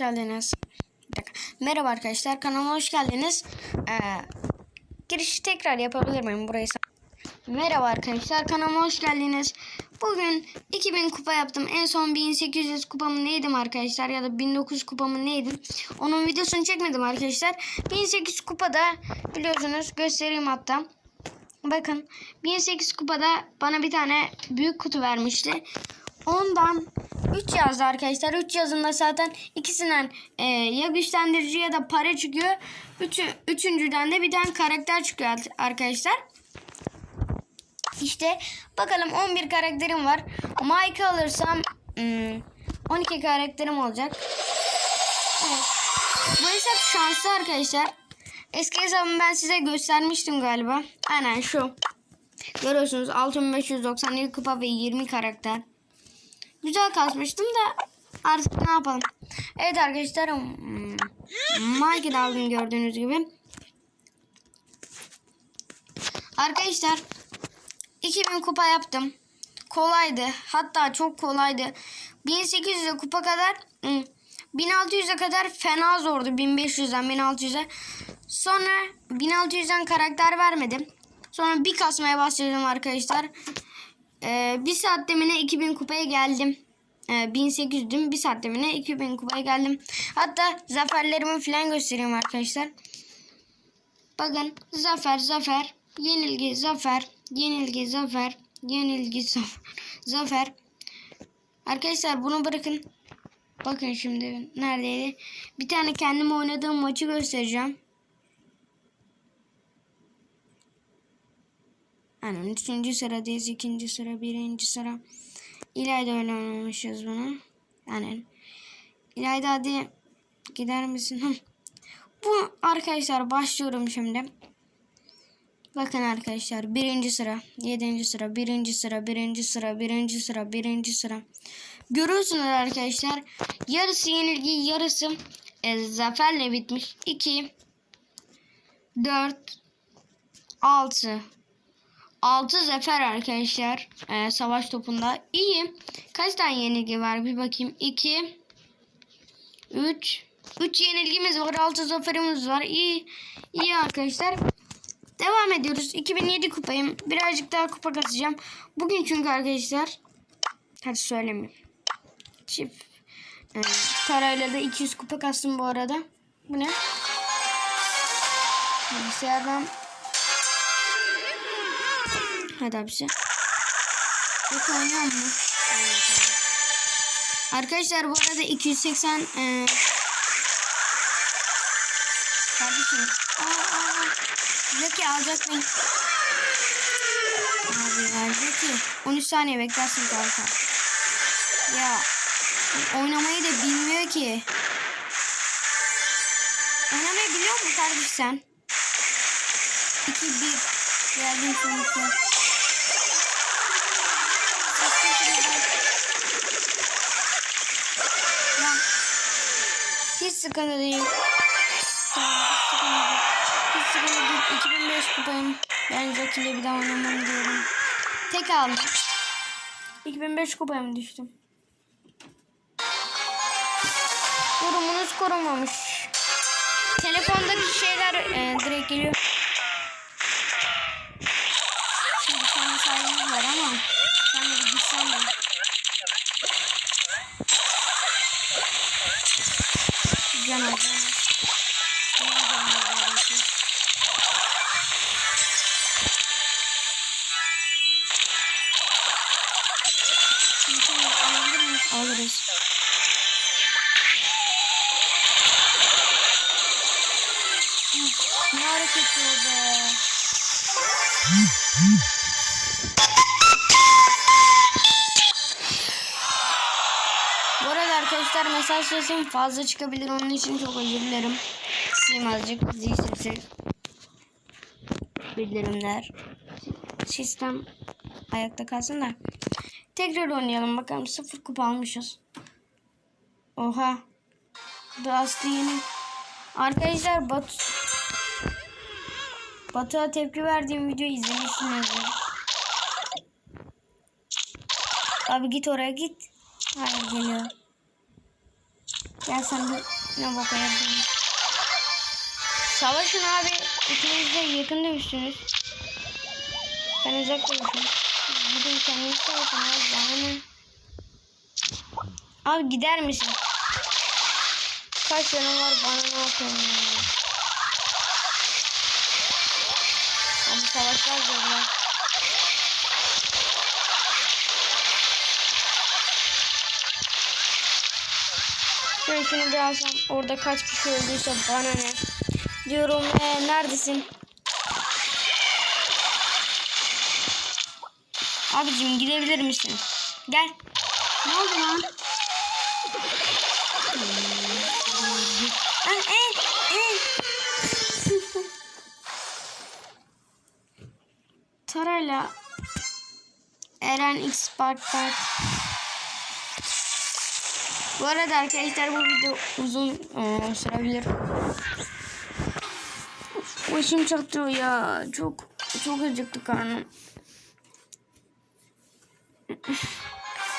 geldiniz. Merhaba arkadaşlar kanalıma hoş geldiniz. Ee, girişi tekrar yapabilir miyim burayı? Merhaba arkadaşlar kanalıma hoş geldiniz. Bugün 2000 kupa yaptım. En son 1800 kupamı neydim arkadaşlar ya da 1900 kupamı neydim? Onun videosunu çekmedim arkadaşlar. 1800 kupada biliyorsunuz göstereyim hatta. Bakın 1008 kupada bana bir tane büyük kutu vermişti. Ondan 3 yazdı arkadaşlar. 3 yazında zaten ikisinden e, ya güçlendirici ya da para çıkıyor. Üçü, üçüncüden de bir tane karakter çıkıyor arkadaşlar. İşte bakalım 11 karakterim var. Mike alırsam hmm, 12 karakterim olacak. Evet. Bu hesap şanslı arkadaşlar. Eski hesabımı ben size göstermiştim galiba. Aynen şu. Görüyorsunuz 6597 kupa ve 20 karakter. Güzel kasmıştım da artık ne yapalım. Evet arkadaşlar. hmm, Mike'i de aldım gördüğünüz gibi. Arkadaşlar 2000 kupa yaptım. Kolaydı. Hatta çok kolaydı. 1800'e kupa kadar hmm, 1600'e kadar fena zordu. 1500'den 1600'e. Sonra 1600'den karakter vermedim. Sonra bir kasmaya başladım arkadaşlar. Ee, bir saat demine 2000 kupaya geldim. Ee, 1800'düm. Bir saat demine 2000 kupaya geldim. Hatta zaferlerimi falan göstereyim arkadaşlar. Bakın zafer zafer. Yenilgi zafer. Yenilgi zafer. Yenilgi zafer. Zafer. Arkadaşlar bunu bırakın. Bakın şimdi neredeydi? Bir tane kendim oynadığım maçı göstereceğim. Aynen üçüncü sıradayız. ikinci sıra, birinci sıra. İlayda oynamışız bunu. Yani İlayda hadi gider misin? Bu arkadaşlar başlıyorum şimdi. Bakın arkadaşlar birinci sıra, yedinci sıra, birinci sıra, birinci sıra, birinci sıra, birinci sıra. Görüyorsunuz arkadaşlar yarısı yenilgi yarısı e, zaferle bitmiş. 2 4 6 6 zafer arkadaşlar e, savaş topunda. İyi. Kaç tane yenilgi var bir bakayım. 2 3 3 yenilgimiz var. 6 zaferimiz var. İyi. İyi arkadaşlar. Devam ediyoruz. 2007 kupayım. Birazcık daha kupa kasacağım. Bugün çünkü arkadaşlar hadi söylemeyeyim. Çift e, parayla da 200 kupa kastım bu arada. Bu ne? Bilgisayardan Hadi abisi. Yok oynuyor mu? Arkadaşlar bu arada 280 e... Kardeşim. Aa, aa. Zeki alacak beni. Abi ya Zeki. 13 saniye beklersin kanka. Ya. Oynamayı da bilmiyor ki. Oynamayı biliyor musun kardeş sen? 2-1. Geldim sonuçta. Ya. Hiç sıkıntı değil. Tamam, hiç sıkıntı değil. Hiç sıkıntı değil. 2005 kupayım. Ben Jack ile bir daha oynamam diyorum. Tek aldım. 2005 kupaya mı düştüm? Durumunuz korumamış. Telefondaki şeyler e, direkt geliyor. Şimdi senin sayımız var ama sen de bir gitsen mi? Can al, can al. Benim canım var neredeyse. Seni alabilir miyiz? Alırız. Ne hareketli o be. Arkadaşlar mesaj sesim fazla çıkabilir. Onun için çok özür dilerim. Kısayım azıcık. Zil sesi. Bildirimler. Sistem ayakta kalsın da. Tekrar oynayalım bakalım. Sıfır kupa almışız. Oha. Dastı yeni. Arkadaşlar Batu Batu'ya tepki verdiğim videoyu izlemişsinizdir. Abi git oraya git. Hayır geliyor. Gel sen de ne boka. Savaşın abi. İkiniz de yakın dövüşsünüz. Ben uzak dövüşüm. Gidin kendiniz savaşın abi. Ne? Abi gider misin? Kaç yanım var bana ne yapıyorsun ya? Abi savaşlar zorlar. Şöyle şunu bir alsam orada kaç kişi öldüyse bana ne? Diyorum ee, neredesin? Abicim gidebilir misin? Gel. Ne oldu lan? Eh, eh. Tarayla Eren X Part Part Bu arada arkadaşlar bu video uzun e, sürebilir. Başım çatlıyor ya. Çok çok acıktı karnım.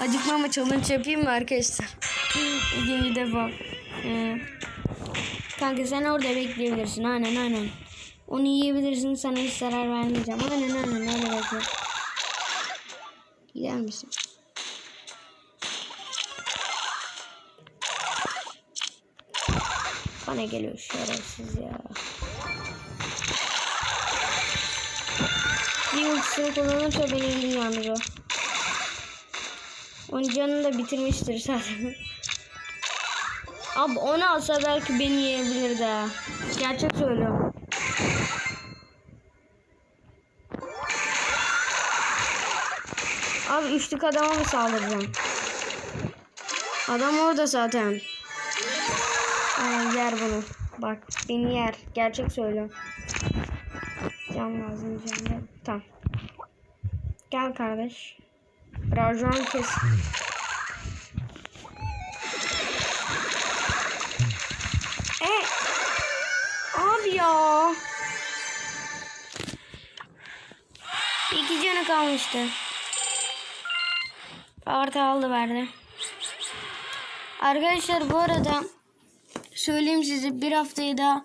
Acıkmama challenge yapayım mı arkadaşlar? İkinci defa. Ee, kanka sen orada bekleyebilirsin. Aynen aynen. Onu yiyebilirsin. Sana hiç zarar vermeyeceğim. Aynen aynen öyle bekle. Gider misin? Bana geliyor şerefsiz ya. Bir ultisini kullanırsa beni yedi yalnız o. Onun canını da bitirmiştir zaten. Abi onu alsa belki beni yiyebilirdi ha. Gerçek söylüyorum. Abi üçlük adama mı saldıracağım? Adam orada zaten. Aa, yer bunu. Bak beni yer. Gerçek söylüyorum. Can lazım can. Tamam. Gel kardeş. Rajon kes. E abi ya. İki canı kalmıştı. Artı aldı verdi. Arkadaşlar bu arada söyleyeyim size bir haftayı da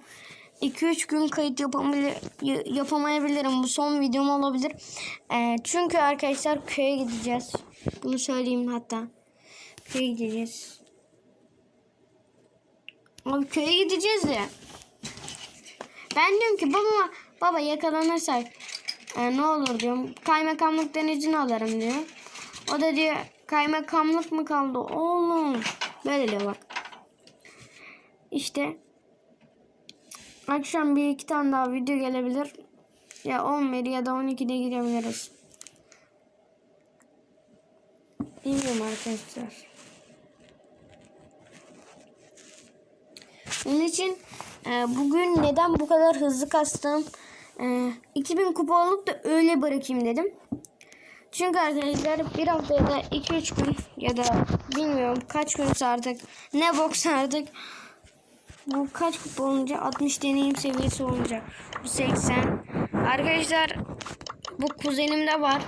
2-3 gün kayıt yapamabilir, yapamayabilirim. Bu son videom olabilir. Ee, çünkü arkadaşlar köye gideceğiz. Bunu söyleyeyim hatta. Köye gideceğiz. Abi köye gideceğiz de. Ben diyorum ki baba baba yakalanırsak e, ne olur diyorum. Kaymakamlıktan izin alırım diyor. O da diyor kaymakamlık mı kaldı oğlum. Böyle diyor bak. İşte akşam bir iki tane daha video gelebilir. Ya 11 ya da 12'de girebiliriz. Bilmiyorum arkadaşlar. Onun için e, bugün neden bu kadar hızlı kastım? E, 2000 kupa olup da öyle bırakayım dedim. Çünkü arkadaşlar bir hafta ya da 2-3 gün ya da bilmiyorum kaç gün artık ne boks artık bu kaç kupa olunca? 60 deneyim seviyesi olunca. Bu 80 arkadaşlar bu kuzenimde var.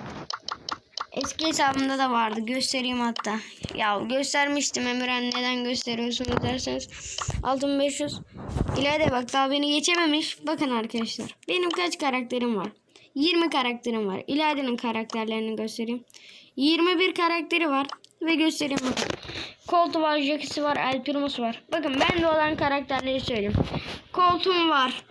Eski hesabımda da vardı. Göstereyim hatta. Ya göstermiştim Emirhan. Neden gösteriyorsunuz derseniz. Altın 500 İlayda bak daha beni geçememiş. Bakın arkadaşlar. Benim kaç karakterim var? 20 karakterim var. İlayda'nın karakterlerini göstereyim. 21 karakteri var ve göstereyim bakın. Colt'u var, Jackie'si var, El Primo'su var. Bakın bende olan karakterleri söyleyeyim. Colt'um var.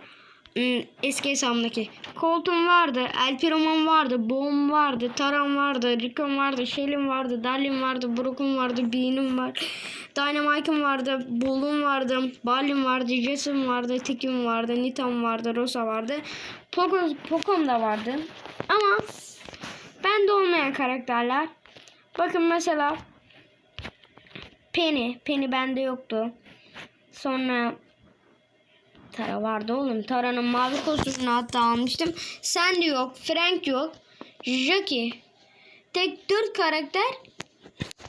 Hmm, eski hesabımdaki. Colt'um vardı, El Primo'm vardı, Boom vardı, Taran vardı, Rickon vardı, Shelly'm vardı, Darlin vardı, Brook'um vardı, Bean'im var. Dynamite'ım vardı, Bull'um vardı, Balin vardı, Jess'im vardı, Tik'im vardı, Nitam vardı, Rosa vardı. Poco, Poco'm da vardı. Ama bende olmayan karakterler Bakın mesela Penny. Penny bende yoktu. Sonra Tara vardı oğlum. Tara'nın mavi kostümünü hatta almıştım. Sandy yok. Frank yok. Jackie. Tek dört karakter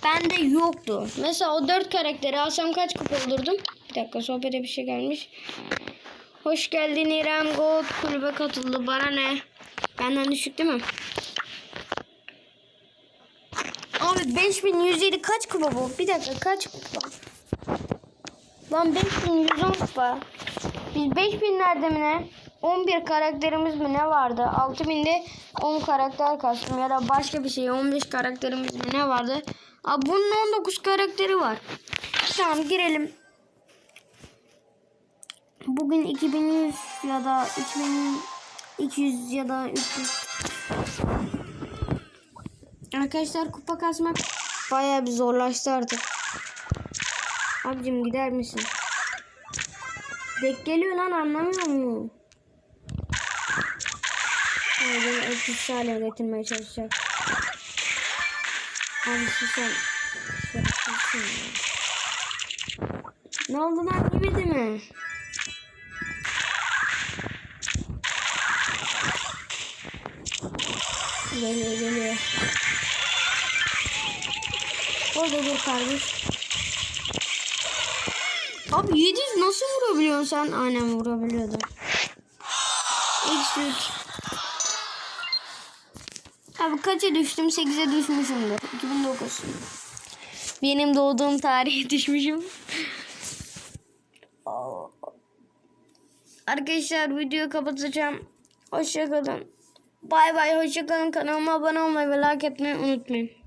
bende yoktu. Mesela o dört karakteri alsam kaç kupa olurdum? Bir dakika sohbete bir şey gelmiş. Hoş geldin İrem Gold kulübe katıldı. Bana ne? Benden düşük değil mi? Abi 5107 kaç kupa bu? Bir dakika kaç kupa? Lan 5110 kupa. Biz 5000'lerde mi ne? 11 karakterimiz mi ne vardı? 6000'de 10 karakter kastım ya da başka bir şey 15 karakterimiz mi ne vardı? Aa, bunun 19 karakteri var. Tamam girelim. Bugün 2100 ya da 2200 ya da 300. Arkadaşlar kupa kasmak bayağı bir zorlaştı artık. Abicim gider misin? Dek geliyor lan anlamıyor? Yani beni etkisiz hale getirmeye çalışacak. Abi ya. Ne oldu lan yemedi mi? Geliyor geliyor. Orada dur kardeş. Abi 700 nasıl vurabiliyorsun sen? Aynen vurabiliyordu. Eksi 3. Abi kaça düştüm? 8'e düşmüşümdür. 2009. Benim doğduğum tarihe düşmüşüm. Arkadaşlar videoyu kapatacağım. Hoşçakalın. Bay bay hoşçakalın. Kanalıma abone olmayı ve like etmeyi unutmayın.